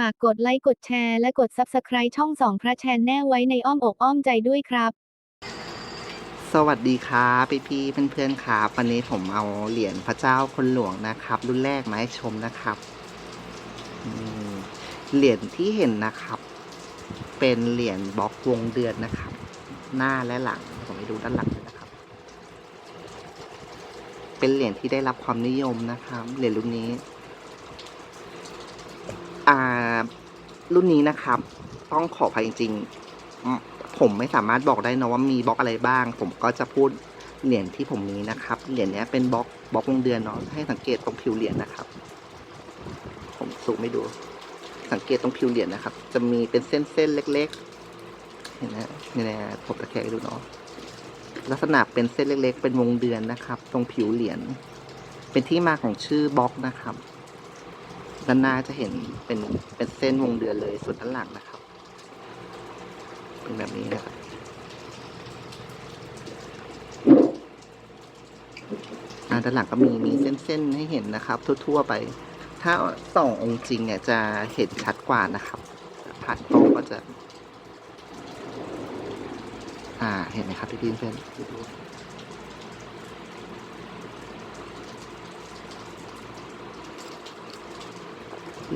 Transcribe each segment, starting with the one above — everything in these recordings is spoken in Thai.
ฝากกดไลค์กดแชร์และกด Subscribe ช่องสองพระแชนแน่ไว้ในอ้อมอกอ้อมใจด้วยครับ สวัสดีครับพี่พี่ๆเพื่อนๆครับวันนี้ผมเอาเหรียญพระเจ้าคนหลวงนะครับ รุ่นแรกมาให้ชมนะครับอืมเหรียญที่เห็นนะครับ เป็นเหรียญบล็อกวงเดือนนะครับ หน้าและหลังผมไปดูด้านหลังนะครับ เป็นเหรียญที่ได้รับความนิยมนะครับเหรียญรุ่นนี้ อ่า รุ่นนี้นะครับ ต้องขออภัยจริงๆ ผมไม่สามารถบอกได้นะว่ามีบล็อกอะไรบ้าง ผมก็จะพูดเหรียญที่ผมมีนะครับ เหรียญนี้เป็นบล็อกบล็อกวงเดือนเนาะ ให้สังเกตตรงผิวเหรียญนะครับ ผมสูงไม่ดู สังเกตตรงผิวเหรียญนะครับ จะมีเป็นเส้นๆเล็ก ๆ เห็นไหมนี่นะผมตะแคงให้ดูเนาะ ลักษณะเป็นเส้นเล็ก ๆ เป็นวงเดือนนะครับ ตรงผิวเหรียญ เป็นที่มาของชื่อบล็อกนะครับ ด้านหน้าจะเห็นเป็นเป็นเส้นวงเดือนเลยส่วนด้านหลังนะครับ เป็นแบบนี้นะครับด้านหลังก็มีมีเส้นๆให้เห็นนะครับ ทั่วๆไป ถ้าส่ององค์จริงเนี่ยจะเห็นชัดกว่านะครับผ่านกล้องก็จะ อ่าเห็นไหมครับพี่ๆเพื่อนๆดู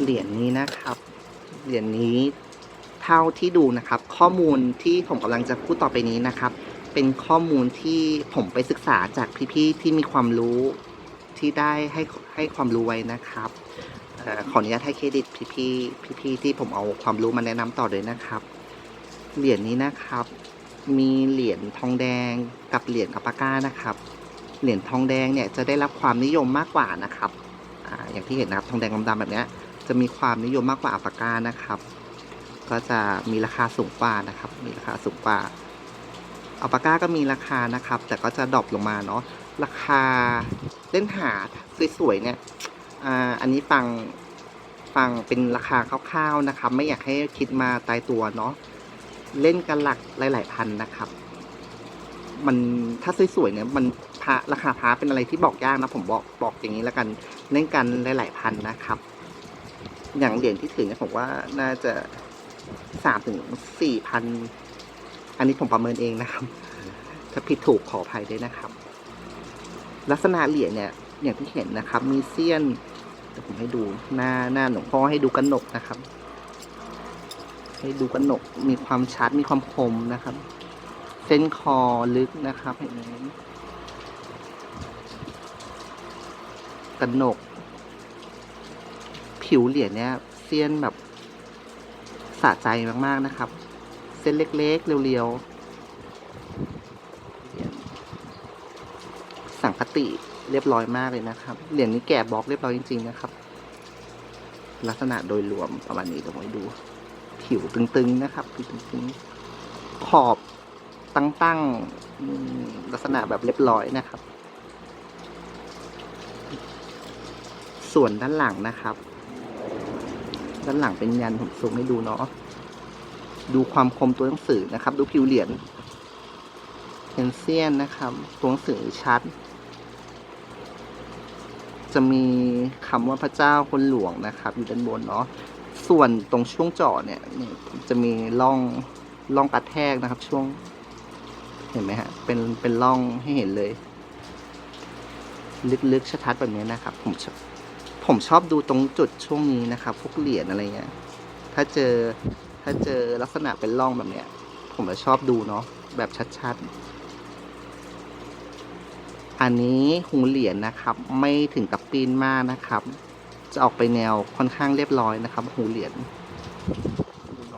เหรียญนี้นะครับ เหรียญนี้เท่าที่ดูนะครับ ข้อมูลที่ผมกำลังจะพูดต่อไปนี้นะครับ เป็นข้อมูลที่ผมไปศึกษาจากพี่ๆที่มีความรู้ที่ได้ให้ให้ความรู้ไว้นะครับออขออนุญาตให้เครดิตพี่ๆพี่ๆที่ผมเอาความรู้มาแนะนำต่อเลยนะครับ เหรียญนี้นะครับ มีเหรียญทองแดงกับเหรียญอัปาก้านะครับ เหรียญทองแดงเนี่ยจะได้รับความนิยมมากกว่านะครับออย่างที่เห็นนะครับทองแดงดำๆแบบนี้ จะมีความนิยมมากกว่าอัปปาก้านะครับ ก็จะมีราคาสูงกว่านะครับ มีราคาสูงกว่าอัปปาก้าก็มีราคานะครับ แต่ก็จะดรอปลงมาเนาะราคาเล่นหาสวยๆเนี่ยอ่าอันนี้ฟังฟังเป็นราคาคร่าวๆนะครับ ไม่อยากให้คิดมาตายตัวเนาะเล่นกันหลักหลายๆพันนะครับ มันถ้าสวยๆเนี่ยมันพระราคาพระเป็นอะไรที่บอกยากนะผมบอกบอกอย่างนี้แล้วกัน เล่นกันหลายๆพันนะครับ อย่างเหรียญที่ถือเนี่ยผมว่าน่าจะสามถึงสี่พัน อันนี้ผมประเมินเองนะครับ ถ้าผิดถูกขออภัยด้วยนะครับ ลักษณะเหรียญเนี่ย อย่างที่เห็นนะครับ มีเสี้ยนเดี๋ยวผมให้ดูหน้าหน้าหลวงพ่อให้ดูกระหนกนะครับ ให้ดูกระหนกมีความชัดมีความคมนะครับ เส้นคอลึกนะครับเห็นไหมกระหนก ผิวเหรียญเนี่ยเส้นแบบสะใจมากๆนะครับ เส้นเล็กๆเรียวๆสังคติเรียบร้อยมากเลยนะครับ เหรียญนี้แกะบล็อกเรียบร้อยจริง ๆ นะครับ ลักษณะโดยรวมประมาณนี้เดี๋ยวผมให้ดู ผิวตึงๆนะครับผิวตึงๆขอบตั้งๆลักษณะแบบเรียบร้อยนะครับ ส่วนด้านหลังนะครับ ด้านหลังเป็นยันผมซูมให้ดูเนาะดูความคมตัวหนังสือนะครับ ดูผิวเหรียญเป็นเซียนนะครับ ตัวหนังสือชัด จะมีคำว่าพระเจ้าคนหลวงนะครับ อยู่ด้านบนเนาะส่วนตรงช่วงจาะเนี่ยนี่จะมีร่องร่องกระแทกนะครับ ช่วง เห็นไหมฮะเป็นเป็นร่องให้เห็นเลย ลึกๆชัดๆแบบนี้นะครับ ผมชอบ ผมชอบดูตรงจุดช่วงนี้นะครับพวกเหรียญอะไรเงี้ย ถ้าเจอถ้าเจอลักษณะเป็นร่องแบบเนี้ย ผมจะชอบดูเนาะแบบชัดๆ อันนี้หูเหรียญนะครับ ไม่ถึงกับปีนมากนะครับ จะออกไปแนวค่อนข้างเรียบร้อยนะครับ หูเหรียญดูเน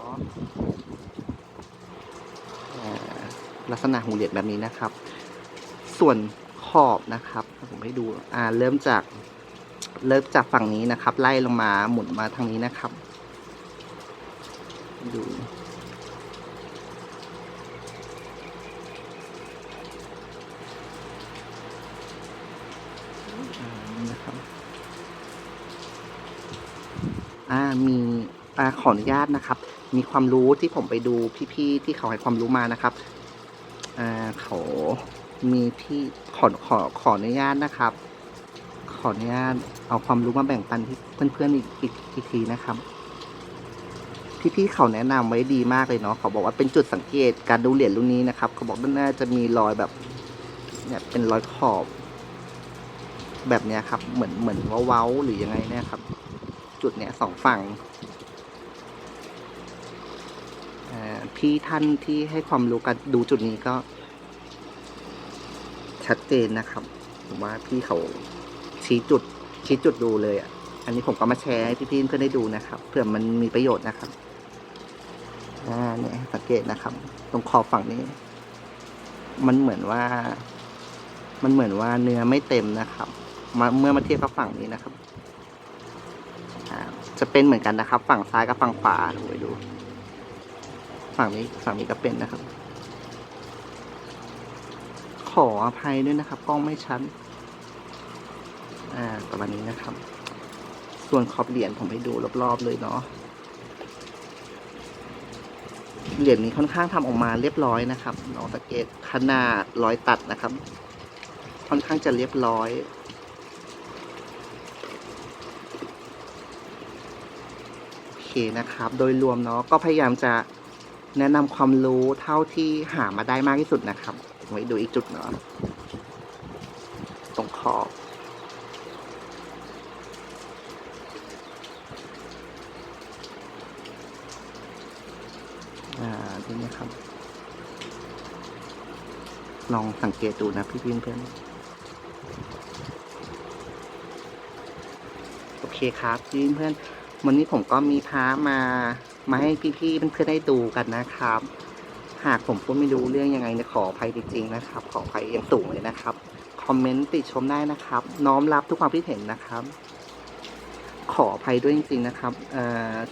ลักษณะหูเหรียญแบบนี้นะครับ ส่วนขอบนะครับ ผมให้ดู อ่า เริ่มจาก เริ่มจากฝั่งนี้นะครับ ไล่ลงมาหมุนมาทางนี้นะครับ ดูนะครับอ่ามีอ่าขออนุญาตนะครับ มีความรู้ที่ผมไปดูพี่ๆที่เขาให้ความรู้มานะครับอ่าเขามีพี่ขอขอขออนุญาตนะครับ ขออนุญาตเอาความรู้มาแบ่งปันที่เพื่อนๆอีกอีกอีกทีนะครับพี่ๆเขาแนะนำไว้ดีมากเลยเนาะเขาบอกว่าเป็นจุดสังเกตการดูเหรียญรุ่นนี้นะครับเขาบอกด้านหน้าจะมีรอยแบบเนี่ยเป็นรอยขอบ แบบเนี้ยครับ เหมือนเหมือนเว้าๆหรือยังไงเนี่ยครับ จุดเนี้ยสองฝั่งอ่าพี่ท่านที่ให้ความรู้กันดูจุดนี้ก็ ชัดเจนนะครับผมว่าพี่เขา ชี้จุดชี้จุดดูเลยอะ อันนี้ผมก็มาแชร์ให้พี่ๆเพื่อนได้ดูนะครับเผื่อมันมีประโยชน์นะครับอ่าเนี่ยสังเกตนะครับ ตรงขอฝั่งนี้ มันเหมือนว่า มันเหมือนว่าเนื้อไม่เต็มนะครับมาเมื่อมาเทียบกับฝั่งนี้นะครับจะเป็นเหมือนกันนะครับ ฝั่งซ้ายกับฝั่งขวาดูไปดู ฝั่งนี้ฝั่งนี้ก็เป็นนะครับ ขออภัยด้วยนะครับ กล้องไม่ชัด อ่า ประมาณนี้นะครับ ส่วนขอบเหรียญผมให้ดูรอบๆเลยเนาะ เหรียญนี้ค่อนข้างทำออกมาเรียบร้อยนะครับน้องสังเกตขนาดรอยตัดนะครับ ค่อนข้างจะเรียบร้อยโอเคนะครับ โดยรวมเนาะก็พยายามจะแนะนำความรู้เท่าที่หามาได้มากที่สุดนะครับไว้ดูอีกจุดเนาะตรงขอบ อ่าทีนี้ครับ ลองสังเกตดูนะพี่ๆเพื่อนโอเคครับพี่เพื่อนวันนี้ผมก็มีพามามาให้พี่ๆเพื่อนๆได้ดูกันนะครับ หากผมพูดไม่รู้เรื่องยังไงนี่ยขออภัยจริงๆนะครับ ขออภัยอย่างสูงเลยนะครับ คอมเมนต์ติชมได้นะครับ น้อมรับทุกความคิดเห็นนะครับ ขออภัยด้วยจริงๆนะครับ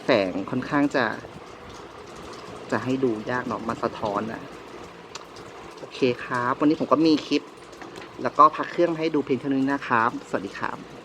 แสงค่อนข้างจะ จะให้ดูยากเนาะมาสะท้อนนะโอเคครับ วันนี้ผมก็มีคลิป แล้วก็พักเครื่องให้ดูเพียงเท่านี้นะครับ สวัสดีครับ